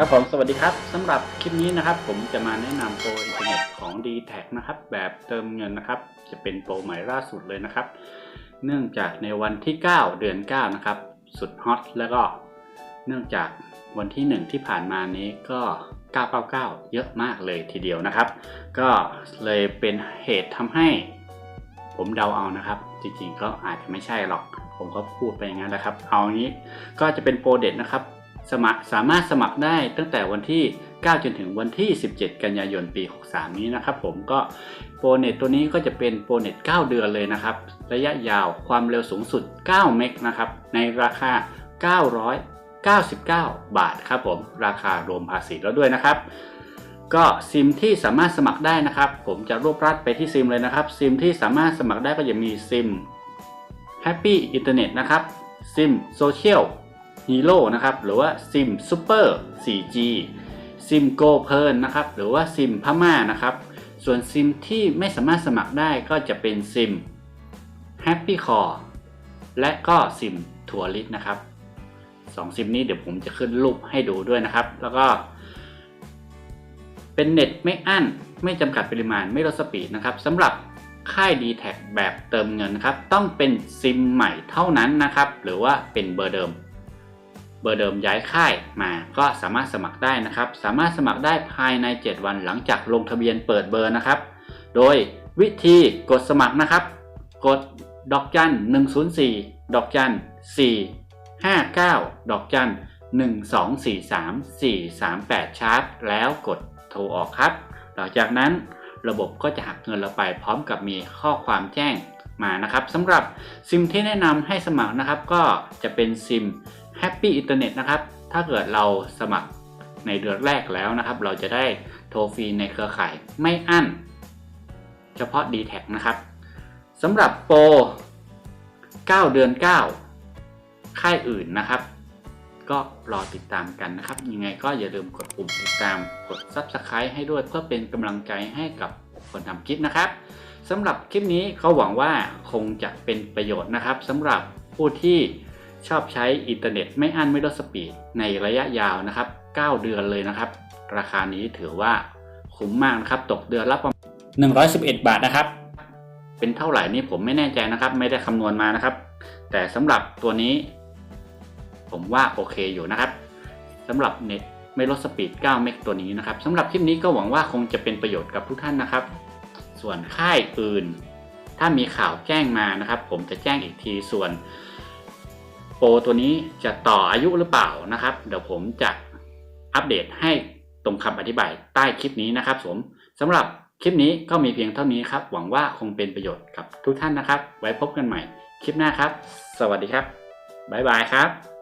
ครับผมสวัสดีครับสำหรับคลิปนี้นะครับ ผมจะมาแนะนำโปรอินเทอร์เน็ตของ d t แทนะครับ แบบเติมเงินนะครับ จะเป็นโปรใหม่ล่าสุดเลยนะครับ เนื่องจากในวันที่ 9 เดือน 9 นะครับ สุดฮอตแล้วก็เนื่องจากวันที่ 1 ที่ผ่านมานี้ก็ 999 เยอะมากเลยทีเดียวนะครับ ก็เลยเป็นเหตุทำให้ ผมเดาเอานะครับ จริงๆก็อาจจะไม่ใช่หรอก ผมก็พูดไปอย่างนั้นนะครับ เอางี้ก็จะเป็นโปรเด็ดนะครับ สมัครสามารถสมัครได้ตั้งแต่วันที่ 9 จนถึงวันที่ 17 กันยายนปี 63 นี้นะครับผมก็โปรเน็ตตัวนี้ก็จะเป็นโปรเน็ต 9 เดือนเลยนะครับ ระยะยาวความเร็วสูงสุด 9 เมกนะครับ ในราคา 999 บาทครับผม ราคารวมภาษีแล้วด้วยนะครับ ก็ซิมที่สามารถสมัครได้นะครับ ผมจะรวบรัดไปที่ซิมเลยนะครับ ซิมที่สามารถสมัครได้ก็จะมีซิม Happy Internet นะครับ ซิม Social Hero นะครับหรือว่าซิม Super 4G ซิม Go เพลินนะครับหรือว่าซิมพม่านะครับ ส่วนซิมที่ไม่สามารถสมัครได้ก็จะเป็นซิม Happy Core และก็ซิมทัวริสนะครับสองซิมนี้เดี๋ยวผมจะขึ้นรูปให้ดูด้วยนะครับ แล้วก็ เป็นเน็ตไม่อั้น ไม่จำกัดปริมาณไม่ลดสปีดนะครับสำหรับค่าย d t แทแบบเติมเงินนะครับ ต้องเป็นซิมใหม่เท่านั้นนะครับ หรือว่าเป็นเบอร์เดิม เบอร์เดิมย้ายค่ายมาก็สามารถสมัครได้นะครับ สามารถสมัครได้ภายใน 7 วันหลังจากลงทะเบียนเปิดเบอร์นะครับ โดยวิธีกดสมัครนะครับ กดดอกจัน 104 ดอกจัน 4 59 ดอกจัน 1243 438 ชาร์จ แล้วกดโทรออกครับ หลังจากนั้นระบบก็จะหักเงินเราไปพร้อมกับมีข้อความแจ้งมานะครับสำหรับซิมที่แนะนำให้สมัครนะครับ ก็จะเป็นซิม Happy Internet นะครับ ถ้าเกิดเราสมัครในเดือนแรกแล้วนะครับ เราจะได้โทรฟรีในเครือข่ายไม่อั้น เฉพาะ d t แทนะครับสำหรับโปร 9 เดือน 9 ค่ายอื่นนะครับ ก็รอติดตามกันนะครับ ยังไงก็อย่าลืมกดปุ่มติดตาม กด Subscribe ให้ด้วยเพื่อเป็นกำลังใจให้กับคนทำคลิปนะครับสำหรับคลิปนี้เขาหวังว่าคงจะเป็นประโยชน์นะครับสำหรับผู้ที่ ชอบใช้อินเทอร์เน็ตไม่อั้นไม่ลดสปีดในระยะยาวนะครับ 9 เดือนเลยนะครับ ราคานี้ถือว่าคุ้มมากนะครับ ตกเดือนละประมาณ111 บาทนะครับ เป็นเท่าไหร่นี่ผมไม่แน่ใจนะครับ ไม่ได้คำนวณมานะครับ แต่สำหรับตัวนี้ ผมว่าโอเคอยู่นะครับสำหรับเน็ตไม่ลดสปีด 9 เมกตัวนี้นะครับสำหรับคลิปนี้ก็หวังว่าคงจะเป็นประโยชน์กับทุกท่านนะครับ ส่วนค่ายอื่น ถ้ามีข่าวแจ้งมานะครับ ผมจะแจ้งอีกทีส่วน โปรตัวนี้จะต่ออายุหรือเปล่านะครับ เดี๋ยวผมจะอัปเดตให้ตรงคำอธิบายใต้คลิปนี้นะครับผมสำหรับคลิปนี้ก็มีเพียงเท่านี้ครับ หวังว่าคงเป็นประโยชน์กับทุกท่านนะครับ ไว้พบกันใหม่คลิปหน้าครับ สวัสดีครับ บ๊ายบายครับ